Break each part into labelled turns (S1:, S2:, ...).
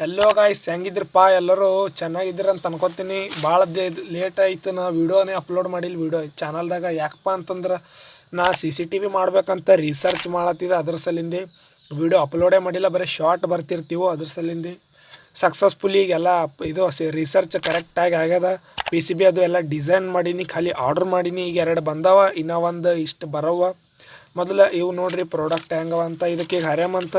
S1: Hello guys ಹೆಂಗಿದ್ರಪ್ಪ ಎಲ್ಲರೂ ಚೆನ್ನಾಗಿದ್ದೀರ ಅಂತ ಅನ್ಕೋತೀನಿ. ಭಾಳ ಲೇಟ್ ಆಯ್ತು. ನಾ ವೀಡಿಯೋನೇ ಅಪ್ಲೋಡ್ ಮಾಡಿಲ್ಲ. ವೀಡಿಯೋ ಚಾನಲ್ದಾಗ ಯಾಕಪ್ಪ ಅಂತಂದ್ರೆ ನಾ ಸಿ ಸಿ ಟಿ ವಿ ಮಾಡ್ಬೇಕಂತ ರಿಸರ್ಚ್ ಮಾಡತ್ತಿದ್ದೆ ಅದ್ರ ಸಲಿಂದೆ. ವೀಡಿಯೋ ಅಪ್ಲೋಡೇ ಮಾಡಿಲ್ಲ. ಬರೀ ಶಾರ್ಟ್ ಬರ್ತಿರ್ತೀವೋ ಅದ್ರ ಸಲಿಂದಿ. ಸಕ್ಸಸ್ಫುಲಿ ಈಗೆಲ್ಲ ಇದು ರಿಸರ್ಚ್ ಕರೆಕ್ಟಾಗಿ ಆಗ್ಯದ. ಪಿ ಸಿ ಬಿ ಅದು ಎಲ್ಲ ಡಿಸೈನ್ ಮಾಡೀನಿ. ಖಾಲಿ ಆರ್ಡ್ರ್ ಮಾಡೀನಿ. ಈಗ ಎರಡು ಬಂದವ. ಇನ್ನೂ ಒಂದು ಇಷ್ಟು ಬರವ ಮೊದಲು ಇವು ನೋಡ್ರಿ ಪ್ರಾಡಕ್ಟ್ ಹೆಂಗವ ಅಂತ. ಇದಕ್ಕೆ ಈಗ ಹರ್ಯಾಮಂತ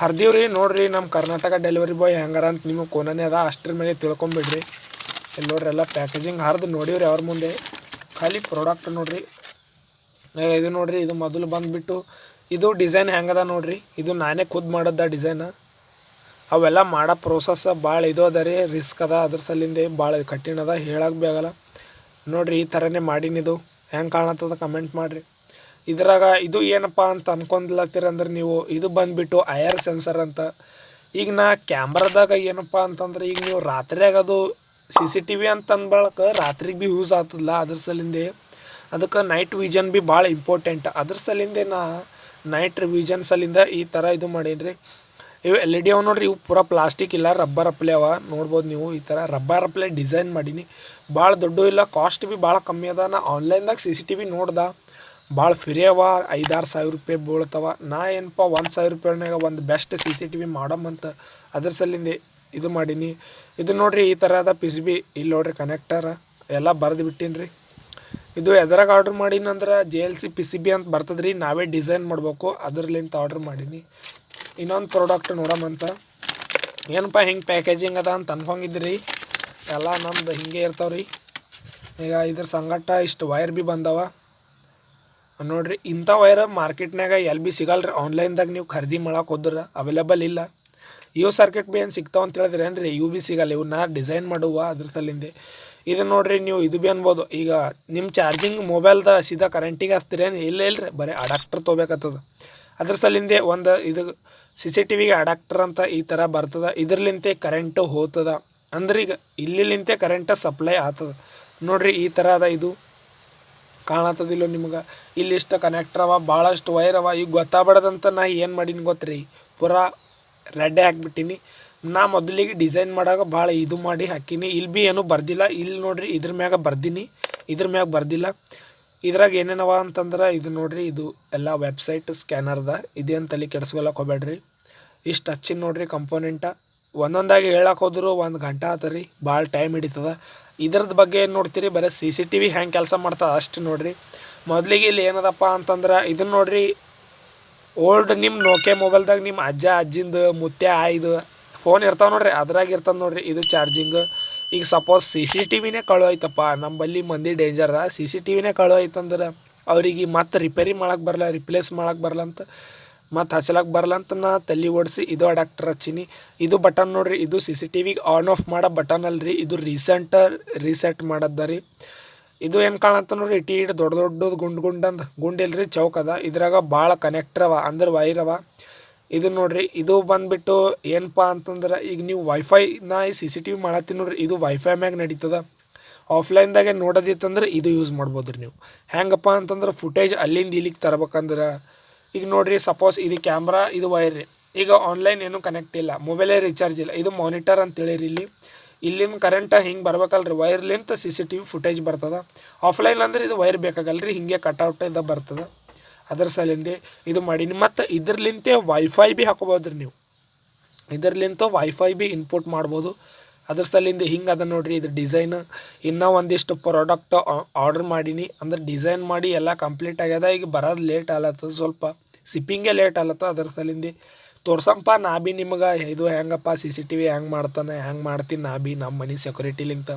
S1: ಹರ್ದೀವ್ರಿ, ನೋಡ್ರಿ ನಮ್ಮ ಕರ್ನಾಟಕ ಡೆಲಿವರಿ ಬಾಯ್ ಹೆಂಗಾರ ಅಂತ ನಿಮಗೆ ಕೊನೇ ಅದ, ಅಷ್ಟ್ರ ಮೇಲೆ ತಿಳ್ಕೊಂಬಿಡ್ರಿ. ಇಲ್ಲಿ ನೋಡ್ರಿ ಎಲ್ಲ ಪ್ಯಾಕೇಜಿಂಗ್ ಹರಿದು ನೋಡಿವ್ರಿ ಅವ್ರ ಮುಂದೆ. ಖಾಲಿ ಪ್ರಾಡಕ್ಟ್ ನೋಡ್ರಿ. ಇದು ನೋಡ್ರಿ, ಇದು ಮೊದಲು ಬಂದುಬಿಟ್ಟು ಇದು ಡಿಸೈನ್ ಹೆಂಗದ ನೋಡ್ರಿ. ಇದು ನಾನೇ ಖುದ್ದು ಮಾಡದ ಡಿಸೈನ್ ಅವೆಲ್ಲ ಮಾಡೋ ಪ್ರೋಸೆಸ್ ಭಾಳ ಇದು ಅದ ರೀ ರಿಸ್ಕ್ ಅದ ಅದ್ರ ಸಲಿಂದ ಭಾಳ ಕಠಿಣ ಅದ ಹೇಳಕ್ಕೆ ಬೇಗಲ್ಲ ನೋಡ್ರಿ, ಈ ಥರನೇ ಮಾಡೀನಿ ಇದು. ಹೆಂಗೆ ಕಾಣತ್ತದ ಕಮೆಂಟ್ ಮಾಡಿರಿ. ಇದ್ರಾಗ ಇದು ಏನಪ್ಪ ಅಂತ ಅನ್ಕೊಂಡ್ಲತ್ತೀರ ಅಂದ್ರೆ ನೀವು ಇದು ಬಂದ್ಬಿಟ್ಟು ಐಆರ್ ಸೆನ್ಸರ್ ಅಂತ. ಈಗ ನಾ ಕ್ಯಾಮ್ರಾದಾಗ ಏನಪ್ಪ ಅಂತಂದ್ರೆ ಈಗ ನೀವು ರಾತ್ರಿಯಾಗ ಅದು ಸಿ ಸಿ ಟಿ ವಿ ಅಂತ ರಾತ್ರಿಗೆ ಭೀ ಯೂಸ್ ಆಗ್ತದಲ್ಲ ಅದ್ರ ಸಲಿಂದೆ. ಅದಕ್ಕೆ ನೈಟ್ ವಿಷನ್ ಭೀ ಭಾಳ ಇಂಪಾರ್ಟೆಂಟ್. ಅದ್ರ ಸಲಿಂದೆ ನಾ ನೈಟ್ ವಿಷನ್ ಸಲಿಂದ ಈ ಥರ ಇದು ಮಾಡೀನಿ ರೀ ಇವು ಎಲ್ ಇ ಡಿ ಅವ ನೋಡ್ರಿ, ಇವು ಪೂರಾ ಪ್ಲಾಸ್ಟಿಕ್ ಇಲ್ಲ, ರಬ್ಬರ್ ಅಪ್ಲೆ ಅವ. ನೋಡ್ಬೋದು ನೀವು ಈ ಥರ ರಬ್ಬರ್ ಅಪ್ಲೆ ಡಿಸೈನ್ ಮಾಡೀನಿ. ಭಾಳ ದೊಡ್ಡ ಇಲ್ಲ, ಕಾಸ್ಟ್ ಭೀ ಭಾಳ ಕಮ್ಮಿ ಅದ. ನಾ ಆನ್ಲೈನ್ದಾಗ ಸಿ ಸಿ ಟಿ ವಿ ನೋಡ್ದೆ. ಭಾಳ ಫ್ರೀ ಅವ ಐದಾರು ಸಾವಿರ ರೂಪಾಯಿ ಬೀಳ್ತವ. ನಾ ಏನಪ್ಪ ಒಂದು ಸಾವಿರ ರೂಪಾಯಿನಾಗ ಒಂದು best C C T V ಮಾಡಮ್ಮಂತ ಅದ್ರ ಸಲ್ಲಿಂದ ಇದು ಮಾಡೀನಿ. ಇದು ನೋಡ್ರಿ ಈ ಥರದ ಅದ ಪಿ ಸಿ ಬಿ ಇಲ್ಲಿ ನೋಡ್ರಿ ಕನೆಕ್ಟರ್ ಎಲ್ಲ ಬರೆದು ಬಿಟ್ಟೀನಿ ರೀ ಇದು ಎದ್ರಾಗ ಆರ್ಡ್ರ್ ಮಾಡೀನಿ ಅಂದ್ರೆ J L C P C B ಅಂತ ಬರ್ತದ್ರಿ. ನಾವೇ ಡಿಸೈನ್ ಮಾಡಬೇಕು. ಅದ್ರಲಿಂತ ಆರ್ಡ್ರ್ ಮಾಡೀನಿ. ಇನ್ನೊಂದು ಪ್ರಾಡಕ್ಟ್ ನೋಡಮ್ಮಂತ ಏನಪ್ಪ ಹಿಂಗೆ ಪ್ಯಾಕೇಜಿಂಗ್ ಅದ ಅಂತ ಅನ್ಕೊಂಡಿದ್ರಿ. ಎಲ್ಲ ನಮ್ದು ಹಿಂಗೆ ಇರ್ತಾವ್ರಿ. ಈಗ ಇದ್ರ ಸಂಗಟ ಇಷ್ಟು ವೈರ್ ಭೀ ಬಂದವ. ನೋಡ್ರಿ, ಇಂಥ ವೈರ್ ಮಾರ್ಕೆಟ್ನಾಗ ಎಲ್ಲಿ ಭೀ ಸಿಗಲ್ರಿ? ಆನ್ಲೈನ್ದಾಗ ನೀವು ಖರೀದಿ ಮಾಡೋಕೆ ಹೋದ್ರೆ ಅವೈಲೇಬಲ್ ಇಲ್ಲ. ಇವು ಸರ್ಕಿಟ್ ಭೀ ಏನು ಸಿಗ್ತಾವ ಅಂತ ಹೇಳಿದ್ರೆ ರೀ ಇವು ಭೀ ಸಿಗಲ್ಲ ಇವು ನಾ ಡಿಸೈನ್ ಮಾಡುವ ಅದ್ರ ಸಲಿಂದೆ. ಇದು ನೋಡ್ರಿ ನೀವು, ಇದು ಭೀ ಅನ್ಬೋದು. ಈಗ ನಿಮ್ಮ ಚಾರ್ಜಿಂಗ್ ಮೊಬೈಲ್ದ ಸೀದಾ ಕರೆಂಟಿಗೆ ಹಚ್ತೀರೇನು ಇಲ್ಲ ಇಲ್ರಿ ಬರೀ ಅಡಾಪ್ಟರ್ ತೊಗೋಬೇಕತ್ತದ ಅದ್ರ ಸಲಿಂದೆ ಒಂದು ಇದು ಸಿ ಸಿ ಟಿ ವಿಗೆ ಅಡಾಪ್ಟರ್ ಅಂತ ಈ ಥರ ಬರ್ತದೆ. ಇದ್ರಲಿಂತೆ ಕರೆಂಟು ಹೋಗ್ತದ ಅಂದ್ರೆ ಈಗ ಇಲ್ಲಿಲಿಂತೆ ಕರೆಂಟ್ ಸಪ್ಲೈ ಆತದ. ನೋಡ್ರಿ, ಈ ಥರ ಅದ ಇದು ಕಾಣತ್ತದಿಲ್ಲ ನಿಮ್ಗೆ. ಇಲ್ಲಿ ಇಷ್ಟು ಕನೆಕ್ಟರ್ ಅವ ಭಾಳಷ್ಟು ವೈರ್ ಅವ. ಈಗ ಗೊತ್ತಾಗ್ಬಾರ್ದಂತ ನಾ ಏನು ಮಾಡೀನಿ ಗೊತ್ತ್ರಿ? ಪೂರಾ ರೆಡ್ಡೆ ಹಾಕ್ಬಿಟ್ಟಿನಿ. ನಾ ಮೊದಲಿಗೆ ಡಿಸೈನ್ ಮಾಡಾಗ ಭಾಳ ಇದು ಮಾಡಿ ಹಾಕೀನಿ. ಇಲ್ಲಿ ಭೀ ಏನೂ ಬರ್ದಿಲ್ಲ. ಇಲ್ಲಿ ನೋಡ್ರಿ ಇದ್ರ ಮ್ಯಾಗ ಬರ್ದೀನಿ. ಇದ್ರ ಮ್ಯಾಗ ಬರ್ದಿಲ್ಲ. ಇದ್ರಾಗ ಏನೇನವ ಅಂತಂದ್ರೆ ಇದು ನೋಡ್ರಿ, ಇದು ಎಲ್ಲ ವೆಬ್ಸೈಟ್ ಸ್ಕ್ಯಾನರ್ದ ಇದೇನು ತಲೆ ಕೆಡಿಸ್ಕೊಳಕ್ಕೆ ಹೋಗ್ಬೇಡ್ರಿ ಇಷ್ಟು ಹಚ್ಚಿನ ನೋಡ್ರಿ ಕಂಪೋನೆಂಟ ಒಂದೊಂದಾಗಿ ಹೇಳಕ್ಕೆ ಹೋದ್ರು ಒಂದು ಗಂಟೆ ಆತರಿ ಭಾಳ ಟೈಮ್ ಹಿಡಿತದ. ಇದ್ರದ್ದು ಬಗ್ಗೆ ಏನು ನೋಡ್ತೀರಿ, ಬರೀ ಸಿ ಸಿ ಟಿ ವಿ ಹ್ಯಾಂಗೆ ಕೆಲಸ ಮಾಡ್ತದೆ ಅಷ್ಟು ನೋಡ್ರಿ. ಮೊದಲಿಗೆ ಇಲ್ಲಿ ಏನದಪ್ಪ ಅಂತಂದ್ರೆ ಇದನ್ನು ನೋಡ್ರಿ ಓಲ್ಡ್ ನಿಮ್ಮ ನೋಕೆ ಮೊಬೈಲ್ದಾಗ ನಿಮ್ಮ ಅಜ್ಜ, ಅಜ್ಜಿಂದು ಮುತ್ತೆ ಆಯ್ದು ಫೋನ್ ಇರ್ತಾವೆ ನೋಡ್ರಿ, ಅದ್ರಾಗ ಇರ್ತದೆ ನೋಡ್ರಿ, ಇದು ಚಾರ್ಜಿಂಗ್ ಈಗ ಸಪೋಸ್ ಸಿ ಸಿ ಟಿ ವಿನೇ ಕಳು ಐತಪ್ಪ ನಂಬಲ್ಲಿ ಮಂದಿ ಡೇಂಜರ ಸಿ ಸಿ ಟಿ ವಿನೇ ಕಳು ಐತಂದ್ರೆ ಅವ್ರಿಗೆ ಮತ್ತೆ ರಿಪೇರಿ ಮಾಡಕ್ಕೆ ಬರಲ್ಲ ರಿಪ್ಲೇಸ್ ಮಾಡಕ್ಕೆ ಬರಲ್ಲ ಅಂತ ಮತ್ತು ಹಚ್ಚಲಕ್ಕೆ ಬರಲ್ಲ ಅಂತ ನಾ ತಲೆ ಓಡಿಸಿ, ಇದು ಅಡಾಕ್ಟರ್ ಹಚ್ಚೀನಿ. ಇದು ಬಟನ್ ನೋಡ್ರಿ, ಇದು ಸಿ ಸಿ ಟಿ ವಿಗೆ ಆನ್ ಆಫ್ ಮಾಡೋ ಬಟನ್ ಅಲ್ರಿ. ಇದು ರೀಸೆಂಟ್ ರೀಸೆಟ್ ಮಾಡದ್ದ ಇದು ಏನು ಕಾಣತ್ತ ನೋಡ್ರಿ ಇಟಿ ಇಟ್ಟು ದೊಡ್ಡ ದೊಡ್ಡದು ಗುಂಡು ಗುಂಡಂದು ಗುಂಡ್ ಇಲ್ರಿ, ಚೌಕ್ ಅದ. ಇದ್ರಾಗ ಭಾಳ ಕನೆಕ್ಟರ್ ಅವ, ಅಂದ್ರೆ ವೈರ್ ಅವ. ಇದು ನೋಡ್ರಿ, ಇದು ಬಂದ್ಬಿಟ್ಟು ಏನಪ್ಪ ಅಂತಂದ್ರೆ, ಈಗ ನೀವು ವೈಫೈ ನಾ ಈ ಸಿ ಸಿ ಟಿ ವಿ ಮಾಡತ್ತೀನಿ ನೋಡ್ರಿ, ಇದು ವೈಫೈ ಮ್ಯಾಗ ನಡೀತದ. ಆಫ್ಲೈನ್ದಾಗೆ ನೋಡೋದಿತ್ತಂದ್ರೆ ಇದು ಯೂಸ್ ಮಾಡ್ಬೋದು ರೀ ನೀವು. ಹೆಂಗಪ್ಪ ಅಂತಂದ್ರೆ ಫುಟೇಜ್ ಅಲ್ಲಿಂದ ಇಲ್ಲಿಗೆ ತರ್ಬೇಕಂದ್ರೆ ಈಗ ನೋಡ್ರಿ ಸಪೋಸ್ ಇದು ಕ್ಯಾಮ್ರಾ ಇದು ವೈರ್ ರೀ ಈಗ ಆನ್ಲೈನ್ ಏನು ಕನೆಕ್ಟ್ ಇಲ್ಲ ಮೊಬೈಲೇ ರೀಚಾರ್ಜ್ ಇಲ್ಲ. ಇದು ಮಾನಿಟರ್ ಅಂತೇಳಿರಿ ಇಲ್ಲಿ. ಇಲ್ಲಿಂದ ಕರೆಂಟ ಹಿಂಗೆ ಬರ್ಬೇಕಲ್ರಿ ವೈರ್ಲಿಂತ C C T V footage ಬರ್ತದ. ಆಫ್ಲೈನ್ ಅಂದ್ರೆ ಇದು ವೈರ್ ಬೇಕಾಗಲ್ರಿ, ಹಿಂಗೆ ಕಟ್ಔಟ್ ಇದ್ದ ಬರ್ತದ. ಅದ್ರ ಸಲಿಂದೆ ಇದು ಮಾಡೀನಿ. ಮತ್ತು ಇದ್ರಲಿಂತೆ ವೈಫೈ ಭೀ ಹಾಕೋಬೋದ್ರಿ ನೀವು. ಇದರ್ಲಿಂತ ವೈಫೈ ಭೀ ಇನ್ಪುಟ್ ಮಾಡ್ಬೋದು. ಅದ್ರ ಸಲಿಂದ ಹಿಂಗೆ ಅದ ನೋಡ್ರಿ, ಇದು ಡಿಸೈನ್ ಇನ್ನೂ ಒಂದಿಷ್ಟು ಪ್ರಾಡಕ್ಟ್ ಆರ್ಡರ್ ಮಾಡೀನಿ. ಅಂದ್ರೆ ಡಿಸೈನ್ ಮಾಡಿ ಎಲ್ಲ ಕಂಪ್ಲೀಟ್ ಆಗ್ಯದ. ಈಗ ಬರೋದು ಲೇಟ್ ಆಲತ್ತದ ಸ್ವಲ್ಪ. ಸಿಪ್ಪಿಂಗೇ ಲೇಟ್ ಆಲತ್ತ ಅದ್ರ ಸಲಿಂದ ತೋರ್ಸಂಪ ನಾ ಭೀ ನಿಮ್ಗೆ, ಇದು ಹೆಂಗಪ್ಪ ಸಿ ಸಿ ಟಿ ವಿ ಹೆಂಗೆ ಮಾಡ್ತಾನೆ, ಹೆಂಗೆ ಮಾಡ್ತೀನಿ ನಾ ಭೀ ನಮ್ಮ ಮನೆ ಸೆಕ್ಯೂರಿಟಿಲಿಂತ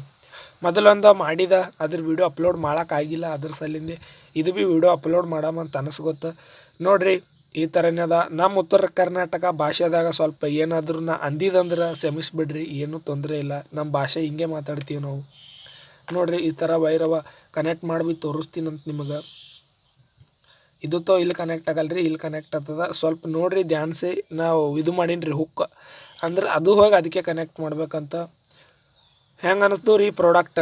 S1: ಮೊದಲೊಂದು ಮಾಡಿದ, ಅದ್ರ ವಿಡಿಯೋ ಅಪ್ಲೋಡ್ ಮಾಡೋಕ್ಕಾಗಿಲ್ಲ ಅದ್ರ ಸಲಿಂದ ಇದು ಭೀ ವಿಡಿಯೋ ಅಪ್ಲೋಡ್ ಮಾಡಮಂತ ಅನಿಸ್ಗೊತ್ತ ನೋಡ್ರಿ, ಈ ಥರನೇ ಅದ. ನಮ್ಮ ಉತ್ತರ ಕರ್ನಾಟಕ ಭಾಷೆದಾಗ ಸ್ವಲ್ಪ ಏನಾದರೂ ನಾ ಅಂದಿದಂದ್ರೆ ಕ್ಷಮಿಸ್ಬಿಡ್ರಿ, ಏನೂ ತೊಂದರೆ ಇಲ್ಲ. ನಮ್ಮ ಭಾಷೆ ಹಿಂಗೆ ಮಾತಾಡ್ತೀವಿ ನಾವು. ನೋಡ್ರಿ, ಈ ಥರ ವೈರವ ಕನೆಕ್ಟ್ ಮಾಡಿ ತೋರಿಸ್ತೀನಂತ ನಿಮಗೆ. ಇದು ತೋ ಇಲ್ಲಿ ಕನೆಕ್ಟ್ ಆಗಲ್ರಿ, ಇಲ್ಲಿ ಕನೆಕ್ಟ್ ಆಗ್ತದ. ಸ್ವಲ್ಪ ನೋಡ್ರಿ, ಧ್ಯಾನ್ಸಿ, ನಾವು ಇದು ಮಾಡೀನಿ ರೀ ಹುಕ್ ಅಂದ್ರೆ ಅದು ಹೋಗಿ ಅದಕ್ಕೆ ಕನೆಕ್ಟ್ ಮಾಡ್ಬೇಕಂತ. ಹೆಂಗೆ ಅನಿಸ್ತು ರೀ ಪ್ರಾಡಕ್ಟ್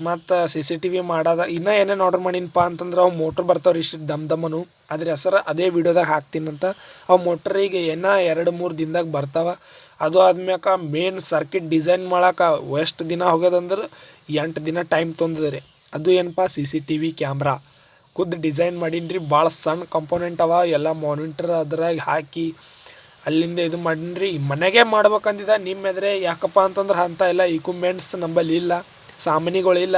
S1: ಮತ್ತು ಸಿ ಸಿ ಟಿ ವಿ ಮಾಡೋದ, ಇನ್ನೂ ಏನೇನು ಆರ್ಡರ್ ಮಾಡೀನಪ್ಪ ಅಂತಂದ್ರೆ ಅವು ಮೋಟ್ರ್ ಬರ್ತಾವೆ ರೀ ಇಷ್ಟು ದಮ್ ದಮ್ಮನು. ಅದ್ರ ಹೆಸರು ಅದೇ ವಿಡಿಯೋದಾಗ ಹಾಕ್ತೀನಂತ. ಅವು ಮೋಟ್ರಿಗೆ ಏನ ಎರಡು ಮೂರು ದಿನದಾಗ ಬರ್ತಾವೆ. ಅದು ಆದ್ಮ್ಯಾಕ ಮೇನ್ ಸರ್ಕಿಟ್ ಡಿಸೈನ್ ಮಾಡಕ್ಕೆ ಎಷ್ಟು ದಿನ ಹೋಗ್ಯದಂದ್ರೆ ಎಂಟು ದಿನ ಟೈಮ್ ತೊಂದಿದೆ ರೀ ಅದು ಏನಪ್ಪ C C T V camera ಖುದ್ದು ಡಿಸೈನ್ ಮಾಡೀನಿ ರೀ ಭಾಳ ಸಣ್ಣ ಕಂಪೋನೆಂಟ್ ಅವ. ಎಲ್ಲ ಮಾನಿಟ್ರ್ ಅದ್ರಾಗ ಹಾಕಿ ಅಲ್ಲಿಂದ ಇದು ಮಾಡೀನಿ ರೀ ಮನೆಗೆ ಮಾಡ್ಬೇಕಂದಿದ ನಿಮ್ಮ ಎದುರೆ. ಯಾಕಪ್ಪ ಅಂತಂದ್ರೆ ಅಂಥ ಎಲ್ಲ ಇಕ್ವಿಪ್ಮೆಂಟ್ಸ್ ನಂಬಲ್ಲಿ ಇಲ್ಲ. ಸಾಮಾನಿಗಳಿಲ್ಲ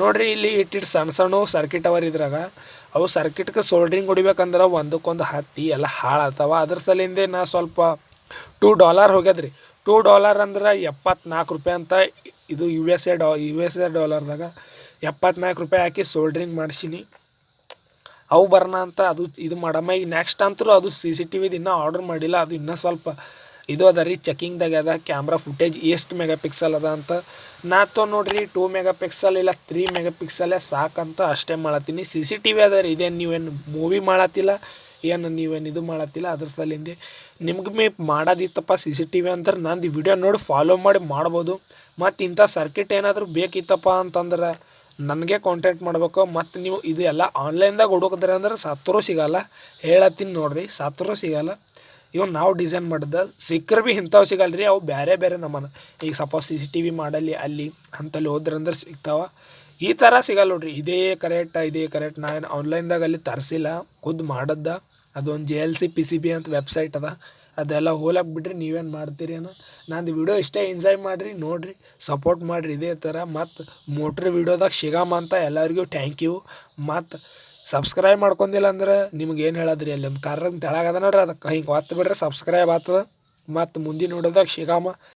S1: ನೋಡ್ರಿ ಇಲ್ಲಿ ಇಟ್ಟಿಟ್ಟು ಸಣ್ಣ ಸಣ್ಣ ಸರ್ಕಿಟ್ ಅವರ್ ಇದ್ರಾಗ. ಅವು ಸರ್ಕಿಟ್ಗೆ ಸೋಲ್ಡ್ರಿಂಗ್ ಹೊಡಿಬೇಕಂದ್ರೆ ಒಂದಕ್ಕೊಂದು ಹತ್ತಿ ಎಲ್ಲ ಹಾಳಾಗ್ತಾವ ಅದ್ರ ಸಲಿಂದೆ ನಾ ಸ್ವಲ್ಪ ಟೂ ಡಾಲರ್ ಹೋಗ್ಯದ್ರಿ. ಟೂ ಡಾಲರ್ ಅಂದ್ರೆ ಎಪ್ಪತ್ನಾಲ್ಕು ರೂಪಾಯಿ ಅಂತ ಇದು ಯು ಎಸ್ ಎ ಡಾ ಯು ಎಸ್ ಎ ಡಾಲರ್ದಾಗ ಎಪ್ಪತ್ನಾಲ್ಕು ರೂಪಾಯಿ ಹಾಕಿ ಸೋಲ್ಡ್ರಿಂಗ್ ಮಾಡಿಸೀನಿ. ಅವು ಬರೋಣ ಅಂತ ಅದು ಇದು ಮಾಡಮ್ಮ. ಈಗ ನೆಕ್ಸ್ಟ್ ಅಂತರೂ ಅದು ಸಿ ಸಿ ಟಿ ವಿದು ಇನ್ನೂ ಆರ್ಡ್ರ್ ಮಾಡಿಲ್ಲ. ಅದು ಇನ್ನೂ ಸ್ವಲ್ಪ ಇದು ಅದ ರೀ ಚೆಕಿಂಗ್ದಾಗ ಅದ ಕ್ಯಾಮ್ರಾ ಫುಟೇಜ್ ಎಷ್ಟು ಮೆಗಾ ಪಿಕ್ಸಲ್ ಅದ ಅಂತ. ನಾ ತೋ ನೋಡ್ರಿ ಟೂ ಮೆಗಾ ಪಿಕ್ಸಲ್ ಇಲ್ಲ ತ್ರೀ ಮೆಗಾ ಪಿಕ್ಸಲೇ ಸಾಕಂತ ಅಷ್ಟೇ ಮಾಡತ್ತೀನಿ. ಸಿ ಸಿ ಟಿ ವಿ ಅದ ರೀ, ಇದೇನು ನೀವೇನು ಮೂವಿ ಮಾಡತ್ತಿಲ್ಲ, ಏನು ನೀವೇನು ಇದು ಮಾಡತ್ತಿಲ್ಲ, ಅದ್ರ ಸಲಿಂದ. ನಿಮ್ಗೆ ಮೇ ಮಾಡೋದಿತ್ತಪ್ಪ ಸಿ ಸಿ ಟಿ ವಿ ಅಂದ್ರೆ ನಂದು ವಿಡಿಯೋ ನೋಡಿ ಫಾಲೋ ಮಾಡಿ ಮಾಡ್ಬೋದು. ಮತ್ತು ಇಂಥ ಸರ್ಕಿಟ್ ಏನಾದರೂ ಬೇಕಿತ್ತಪ್ಪ ಅಂತಂದ್ರೆ ನನಗೆ ಕಾಂಟ್ಯಾಕ್ಟ್ ಮಾಡ್ಬೇಕು, ಮತ್ತು ನೀವು ಇದು ಎಲ್ಲ ಆನ್ಲೈನ್ದಾಗ ಹುಡುಕಿದ್ರೆ ಅಂದ್ರೆ ಸತ್ತರೂ ಸಿಗಲ್ಲ. ಹೇಳತ್ತೀನಿ ನೋಡ್ರಿ ಸತ್ತರೂ ಸಿಗಲ್ಲ. ಇವು ನಾವು ಡಿಸೈನ್ ಮಾಡಿದ ಸಿಕ್ಕರೆ ಭೀ ಇಂಥವು ಸಿಗಲ್ಲ ರೀ ಅವು ಬೇರೆ ಬೇರೆ ನಮ್ಮನ್ನು ಈಗ suppose C C T V ಮಾಡಲ್ಲಿ, ಅಲ್ಲಿ, ಅಂತಲ್ಲಿ ಹೋದ್ರಂದ್ರೆ ಸಿಗ್ತಾವೆ. ಈ ಥರ ಸಿಗಲ್ಲ ನೋಡ್ರಿ, ಇದೇ ಕರೆಕ್ಟ್ ಇದೇ ಕರೆಕ್ಟ್ ನಾನು ಆನ್ಲೈನ್ದಾಗ ಅಲ್ಲಿ ತರಿಸಿಲ್ಲ ಖುದ್ದು ಮಾಡದ್ದ. ಅದೊಂದು J L C P C B ಅಂತ ವೆಬ್ಸೈಟ್ ಅದ. ಅದೆಲ್ಲ ಹೋಲಕ್ಕೆ ಬಿಡ್ರಿ ನೀವೇನು ಮಾಡ್ತೀರಿ ಏನೋ ನಂದು ವಿಡಿಯೋ ಇಷ್ಟೇ ಎಂಜಾಯ್ ಮಾಡಿರಿ, ನೋಡಿರಿ ಸಪೋರ್ಟ್ ಮಾಡಿರಿ, ಇದೇ ಥರ ಮತ್ತು ಮೋಟ್ರ್ ವಿಡಿಯೋದಾಗ ಸಿಗಮ್ಮ ಅಂತ ಎಲ್ಲರಿಗೂ ಥ್ಯಾಂಕ್ ಯು ಮತ್ತು ಸಬ್ಸ್ಕ್ರೈಬ್ ಮಾಡ್ಕೊಂಡಿಲ್ಲ ಅಂದ್ರೆ ನಿಮ್ಗೆ ಏನು ಹೇಳದ್ರಿ? ಅಲ್ಲಿ ಒಂದು ಕಾರ್ರಂಗೆ ತೆಳಗದ ನೋಡ್ರಿ, ಅದಕ್ಕೆ ಹಿಂಗೆ ಒತ್ತು ಬಿಡ್ರಿ ಸಬ್ಸ್ಕ್ರೈಬ್ ಆಗ್ತದ ಮತ್ತು ಮುಂದಿನ ವಿಡಿಯೋದಾಗ ಸಿಗಮ್ಮ